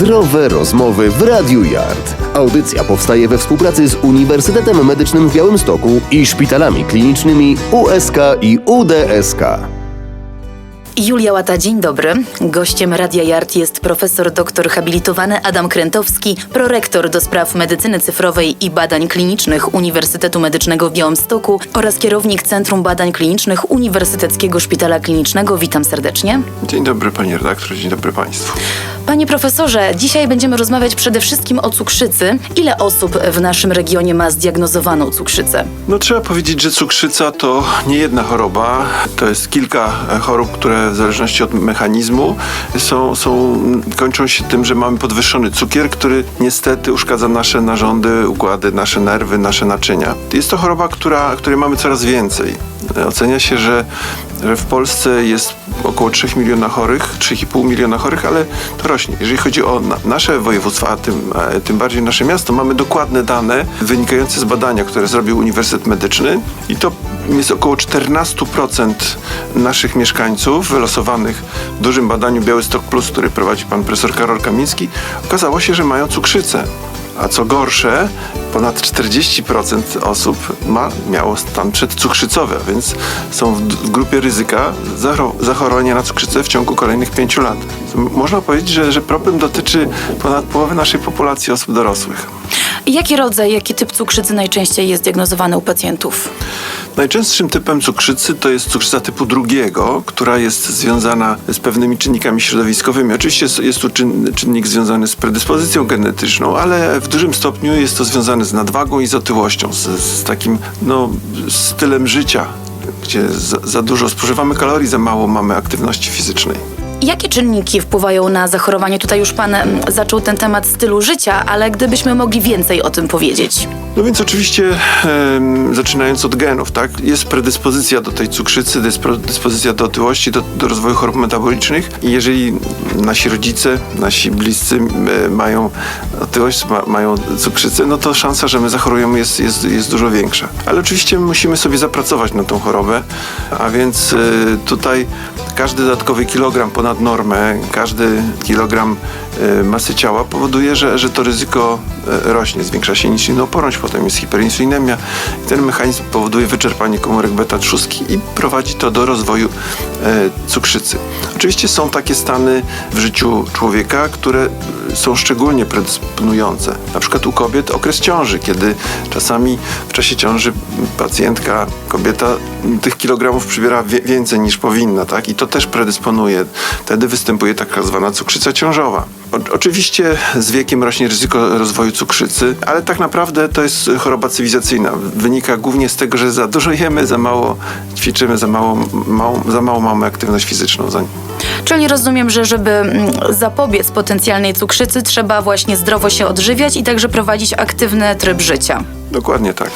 Zdrowe rozmowy w Radiu Yard. Audycja powstaje we współpracy z Uniwersytetem Medycznym w Białymstoku i szpitalami klinicznymi USK i UDSK. Julia Łata, dzień dobry. Gościem Radia Yard jest profesor doktor habilitowany Adam Krętowski, prorektor do spraw medycyny cyfrowej i badań klinicznych Uniwersytetu Medycznego w Białymstoku oraz kierownik Centrum Badań Klinicznych Uniwersyteckiego Szpitala Klinicznego. Witam serdecznie. Dzień dobry panie redaktorze, dzień dobry państwu. Panie profesorze, dzisiaj będziemy rozmawiać przede wszystkim o cukrzycy. Ile osób w naszym regionie ma zdiagnozowaną cukrzycę? No trzeba powiedzieć, że cukrzyca to nie jedna choroba, to jest kilka chorób, które w zależności od mechanizmu są, są, kończą się tym, że mamy podwyższony cukier, który niestety uszkadza nasze narządy, układy, nasze nerwy, nasze naczynia. Jest to choroba, która, której mamy coraz więcej. Ocenia się, że, że w Polsce jest około 3 miliona chorych, 3,5 miliona chorych, ale to rośnie. Jeżeli chodzi o na, nasze województwa, a tym, e, tym bardziej nasze miasto, mamy dokładne dane wynikające z badania, które zrobił Uniwersytet Medyczny i to jest około 14% naszych mieszkańców wylosowanych w dużym badaniu Białystok Plus, który prowadzi pan profesor Karol Kamiński, okazało się, że mają cukrzycę. A co gorsze, ponad 40% osób ma, miało stan przedcukrzycowy, więc są w, w grupie ryzyka zachor- zachorowania na cukrzycę w ciągu kolejnych 5 lat. Można powiedzieć, że, że problem dotyczy ponad połowy naszej populacji osób dorosłych. Jaki rodzaj, jaki typ cukrzycy najczęściej jest diagnozowany u pacjentów? Najczęstszym typem cukrzycy to jest cukrzyca typu drugiego, która jest związana z pewnymi czynnikami środowiskowymi. Oczywiście jest, tu czyn, czynnik związany z predyspozycją genetyczną, ale w dużym stopniu jest to związane z nadwagą i z otyłością, z, z takim no, stylem życia, gdzie za, za dużo spożywamy kalorii, za mało mamy aktywności fizycznej. Jakie czynniki wpływają na zachorowanie? Tutaj już Pan mm, zaczął ten temat stylu życia, ale gdybyśmy mogli więcej o tym powiedzieć. No więc oczywiście zaczynając od genów, tak, jest predyspozycja do tej cukrzycy, predyspozycja do otyłości, do, do rozwoju chorób metabolicznych i jeżeli nasi rodzice, nasi bliscy mają otyłość, ma, mają cukrzycę, no to szansa, że my zachorujemy jest, jest, jest dużo większa. Ale oczywiście musimy sobie zapracować na tą chorobę, a więc e, tutaj każdy dodatkowy kilogram ponad normę, każdy kilogram e, masy ciała powoduje, że, że to ryzyko e, rośnie, zwiększa się insulinooporność, potem jest hiperinsulinemia i ten mechanizm powoduje wyczerpanie komórek beta trzustki i prowadzi to do rozwoju e, cukrzycy. Oczywiście są takie stany w życiu człowieka, które są szczególnie predysponujące. Na przykład u kobiet okres ciąży, kiedy czasami w czasie ciąży pacjentka, kobieta tych kilogramów przybiera więcej niż powinna, tak? I to też predysponuje. Wtedy występuje tak zwana cukrzyca ciążowa. O, oczywiście z wiekiem rośnie ryzyko rozwoju cukrzycy, ale tak naprawdę to jest choroba cywilizacyjna. Wynika głównie z tego, że za dużo jemy, za mało ćwiczymy, za mało, mało, za mało mamy aktywność fizyczną. Czyli rozumiem, że żeby mm, zapobiec potencjalnej cukrzycy, trzeba właśnie zdrowo się odżywiać i także prowadzić aktywny tryb życia. Dokładnie tak.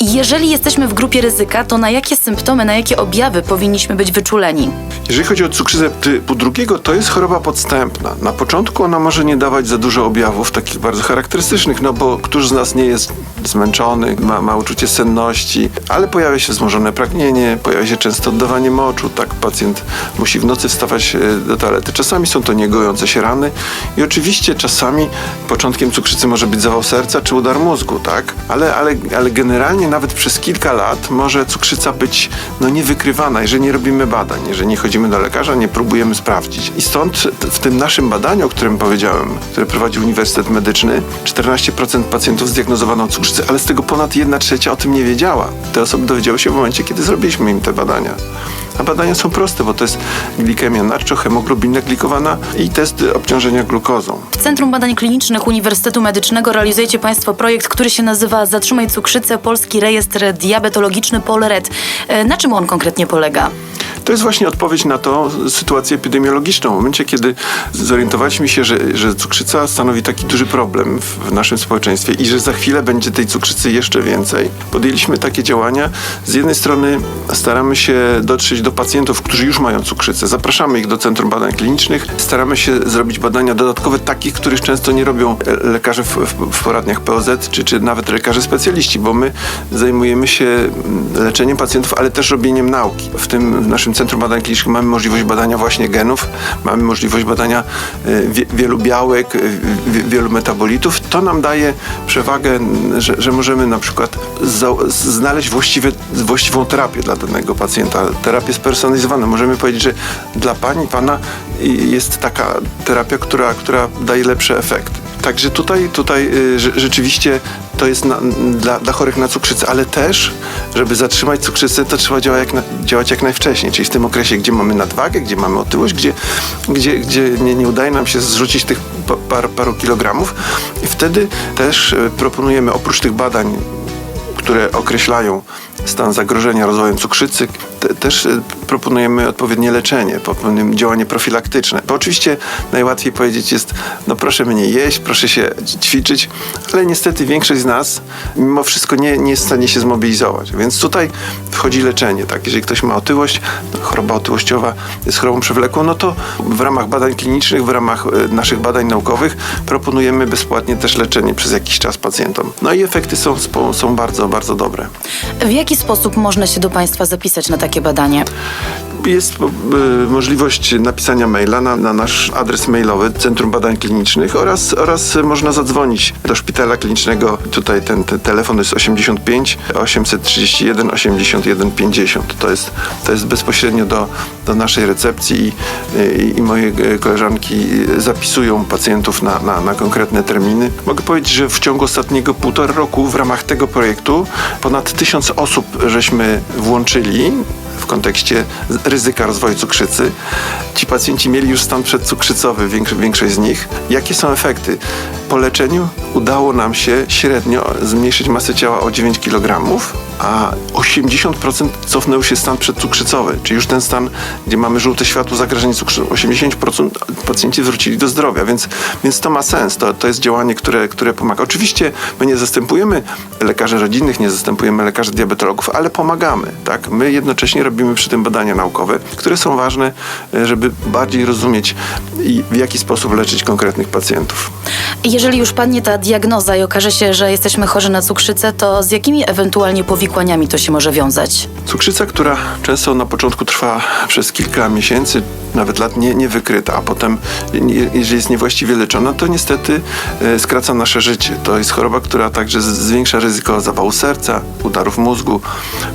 Jeżeli jesteśmy w grupie ryzyka, to na jakie symptomy, na jakie objawy powinniśmy być wyczuleni? Jeżeli chodzi o cukrzycę typu drugiego, to jest choroba podstępna. Na początku ona może nie dawać za dużo objawów takich bardzo charakterystycznych, no bo któż z nas nie jest zmęczony, ma, ma uczucie senności, ale pojawia się wzmożone pragnienie, pojawia się często oddawanie moczu, tak pacjent musi w nocy wstawać e, do toalety. Czasami są to niegojące się rany i oczywiście czasami początkiem cukrzycy może być zawał serca czy udar mózgu, tak? Ale, ale, ale generalnie nawet przez kilka lat może cukrzyca być no, niewykrywana, jeżeli nie robimy badań, jeżeli nie chodzimy do lekarza, nie próbujemy sprawdzić. I stąd w tym naszym badaniu, o którym powiedziałem, które prowadzi Uniwersytet Medyczny, 14% pacjentów zdiagnozowano cukrzycę, ale z tego ponad 1 trzecia o tym nie wiedziała. Te osoby dowiedziały się w momencie, kiedy zrobiliśmy im te badania. A badania są proste, bo to jest glikemia naczczo, hemoglobina glikowana i test obciążenia glukozą. W Centrum Badań Klinicznych Uniwersytetu Medycznego realizujecie Państwo projekt, który się nazywa Zatrzymaj cukrzycę, Polski Rejestr Diabetologiczny Polred. E, Na czym on konkretnie polega? To jest właśnie odpowiedź na to sytuację epidemiologiczną. W momencie, kiedy zorientowaliśmy się, że, że cukrzyca stanowi taki duży problem w, w naszym społeczeństwie i że za chwilę będzie tej cukrzycy jeszcze więcej, podjęliśmy takie działania. Z jednej strony staramy się dotrzeć do do pacjentów, którzy już mają cukrzycę. Zapraszamy ich do Centrum Badań Klinicznych. Staramy się zrobić badania dodatkowe, takich, których często nie robią e, lekarze w, w, poradniach POZ, czy, czy nawet lekarze specjaliści, bo my zajmujemy się mm, leczeniem pacjentów, ale też robieniem nauki. W tym w naszym Centrum Badań Klinicznych mamy możliwość badania właśnie genów, mamy możliwość badania e, wie, wielu białek, e, wie, wielu metabolitów. To nam daje przewagę, że, że możemy na przykład za, znaleźć właściwe, właściwą terapię dla danego pacjenta. Terapię spersonalizowaną. Możemy powiedzieć, że dla pani, pana jest taka terapia, która, która daje lepszy efekt. Także tutaj, tutaj y, rze- rzeczywiście to jest na, dla, dla chorych na cukrzycę, ale też, żeby zatrzymać cukrzycę, to trzeba działać jak, na, działać jak najwcześniej, czyli w tym okresie, gdzie mamy nadwagę, gdzie mamy otyłość, gdzie, gdzie, gdzie nie, nie udaje nam się zrzucić tych pa- par, paru kilogramów. I wtedy też y, proponujemy oprócz tych badań które określają stan zagrożenia rozwojem cukrzycy. Te, też e, proponujemy odpowiednie leczenie, proponujemy działanie profilaktyczne. Bo oczywiście najłatwiej powiedzieć jest, no proszę mniej jeść, proszę się ćwiczyć, ale niestety większość z nas mimo wszystko nie, nie jest w stanie się zmobilizować. Więc tutaj wchodzi leczenie. Tak? Jeżeli ktoś ma otyłość, no, choroba otyłościowa jest chorobą przewlekłą, no to w ramach badań klinicznych, w ramach e, naszych badań naukowych proponujemy bezpłatnie też leczenie przez jakiś czas pacjentom. No i efekty są, są bardzo, bardzo dobre. W jaki sposób można się do Państwa zapisać na takie badanie? Jest e, możliwość napisania maila na, na nasz adres mailowy Centrum Badań Klinicznych oraz, oraz można zadzwonić do szpitala klinicznego. Tutaj ten, ten telefon jest 85 831 81 50. To jest, to jest bezpośrednio do, do naszej recepcji i, i, i moje e, koleżanki zapisują pacjentów na, na, na konkretne terminy. Mogę powiedzieć, że w ciągu ostatniego półtora roku w ramach tego projektu ponad tysiąc osób żeśmy włączyli kontekście ryzyka rozwoju cukrzycy. Ci pacjenci mieli już stan przedcukrzycowy, większo- większość z nich. Jakie są efekty? Po leczeniu udało nam się średnio zmniejszyć masę ciała o 9 kg, a 80% cofnął się stan przedcukrzycowy, czyli już ten stan, gdzie mamy żółte światło zagrożenie cukrzycą. 80% pacjenci wrócili do zdrowia, więc, więc to ma sens. To, to jest działanie, które, które pomaga. Oczywiście my nie zastępujemy lekarzy rodzinnych, nie zastępujemy lekarzy diabetologów, ale pomagamy. Tak? My jednocześnie robimy przy tym badania naukowe, które są ważne, e, żeby bardziej rozumieć i w jaki sposób leczyć konkretnych pacjentów. Jeżeli już padnie ta diagnoza i okaże się, że jesteśmy chorzy na cukrzycę, to z jakimi ewentualnie powikłaniami to się może wiązać? Cukrzyca, która często na początku trwa przez kilka miesięcy, nawet lat nie, nie wykryta, a potem, jeżeli jest niewłaściwie leczona, to niestety e, skraca nasze życie. To jest choroba, która także zwiększa ryzyko zawału serca, udarów mózgu,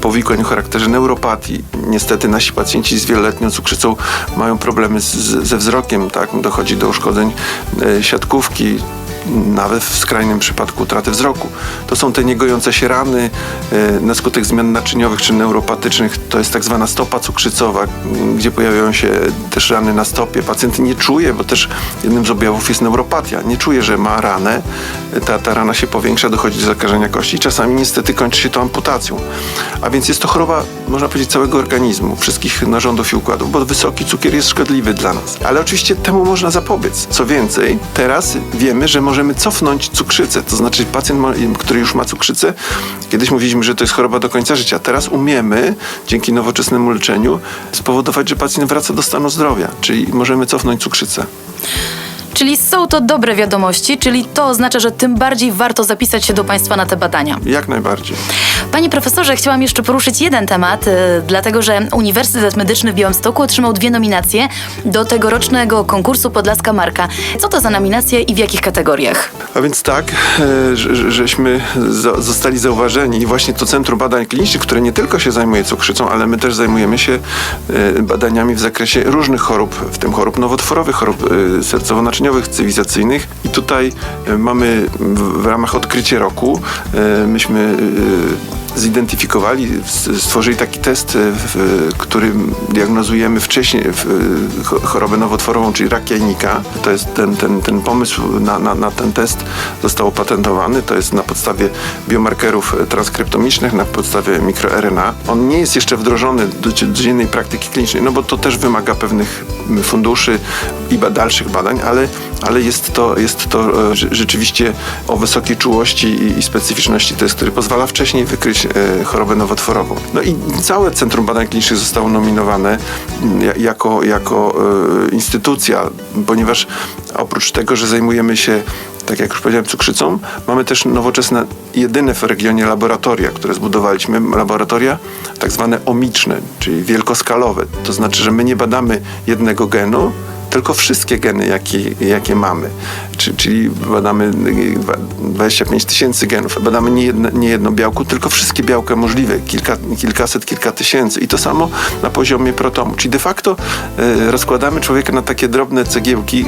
powikłań o charakterze neuropatii. Niestety nasi pacjenci z wieloletnią cukrzycą mają problemy z, ze wzrokiem, tak? dochodzi do uszkodzeń e, siatkówki, nawet w skrajnym przypadku utraty wzroku. To są te niegojące się rany e, na skutek zmian naczyniowych czy neuropatycznych. To jest tak zwana stopa cukrzycowa, gdzie pojawiają się też rany na stopie. Pacjent nie czuje, bo też jednym z objawów jest neuropatia. Nie czuje, że ma ranę. Ta, ta rana się powiększa, dochodzi do zakażenia kości czasami niestety kończy się to amputacją. A więc jest to choroba, można powiedzieć, całego organizmu, wszystkich narządów i układów, bo wysoki cukier jest szkodliwy dla nas. Ale oczywiście temu można zapobiec. Co więcej, teraz wiemy, że możemy cofnąć cukrzycę. To znaczy pacjent, który już ma cukrzycę, kiedyś mówiliśmy, że to jest choroba do końca życia. Teraz umiemy, dzięki nowoczesnemu leczeniu, spowodować, że pacjent wraca do stanu zdrowia. Czyli możemy cofnąć cukrzycę. Czyli są to dobre wiadomości, czyli to oznacza, że tym bardziej warto zapisać się do Państwa na te badania. Jak najbardziej. Panie profesorze, chciałam jeszcze poruszyć jeden temat, y, dlatego że Uniwersytet Medyczny w Białymstoku otrzymał dwie nominacje do tegorocznego konkursu Podlaska Marka. Co to za nominacje i w jakich kategoriach? A więc tak, e, że- że- żeśmy za, zostali zauważeni i właśnie to Centrum Badań Klinicznych, które nie tylko się zajmuje cukrzycą, ale my też zajmujemy się e, badaniami w zakresie różnych chorób, w tym chorób nowotworowych, chorób e, sercowo-naczyniowych, cywilizacyjnych. I tutaj e, mamy w, w ramach odkrycie roku, e, myśmy e, zidentyfikowali, stworzyli taki test, e, w którym diagnozujemy wcześniej chorobę nowotworową, czyli rak jajnika. To jest ten, ten, ten pomysł na, na, na ten test został opatentowany. To jest na podstawie biomarkerów e, transkryptomicznych, na podstawie mikroRNA. On nie jest jeszcze wdrożony do codziennej praktyki klinicznej, no bo to też wymaga pewnych funduszy i dalszych badań, ale, ale jest to, jest to e, rze- rzeczywiście o wysokiej czułości i, i specyficzności test, który pozwala wcześniej wykryć e, chorobę nowotworową. No i całe Centrum Badań Klinicznych zostało nominowane mm, ja- jako, jako e, instytucja, ponieważ oprócz tego, że zajmujemy się tak jak już powiedziałem, cukrzycą. Mamy też nowoczesne, jedyne w regionie laboratoria, które zbudowaliśmy. Laboratoria tak zwane omiczne, czyli wielkoskalowe. To znaczy, że my nie badamy jednego genu, tylko wszystkie geny, jakie, jakie mamy. Czy, czyli badamy y, dwa- 25 tysięcy genów. Badamy nie, jedno, nie jedno białko, tylko wszystkie białka możliwe. Kilka, kilkaset, kilka tysięcy. I to samo na poziomie protomu. Czyli de facto y, rozkładamy człowieka na takie drobne cegiełki,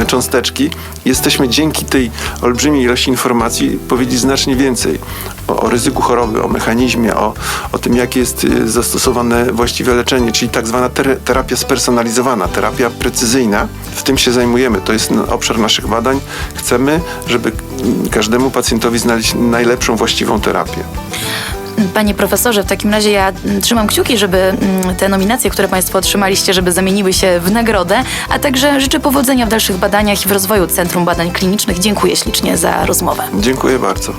y, cząsteczki. Jesteśmy dzięki tej olbrzymiej ilości informacji powiedzieć znacznie więcej o, o ryzyku choroby, o mechanizmie, o, o tym, jakie jest y, zastosowane właściwe leczenie, czyli tak zwana ter- terapia spersonalizowana, terapia precyzyjna. W tym się zajmujemy. To jest obszar naszych badań. Chcemy, żeby każdemu pacjentowi znaleźć najlepszą, właściwą terapię. Panie profesorze, w takim razie ja mm, trzymam kciuki, żeby mm, te nominacje, które Państwo otrzymaliście, żeby zamieniły się w nagrodę, a także życzę powodzenia w dalszych badaniach i w rozwoju Centrum Badań Klinicznych. Dziękuję ślicznie za rozmowę. Dziękuję bardzo.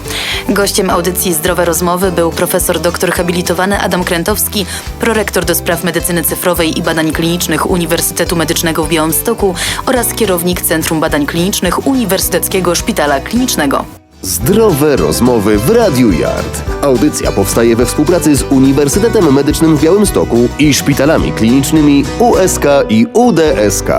Gościem audycji Zdrowe Rozmowy był profesor doktor habilitowany Adam Krętowski, prorektor do spraw medycyny cyfrowej i badań klinicznych Uniwersytetu Medycznego w Białymstoku oraz kierownik Centrum Badań Klinicznych Uniwersyteckiego Szpitala Klinicznego. Zdrowe rozmowy w Radiu Yard. Audycja powstaje we współpracy z Uniwersytetem Medycznym w Białymstoku i szpitalami klinicznymi USK i UDSK.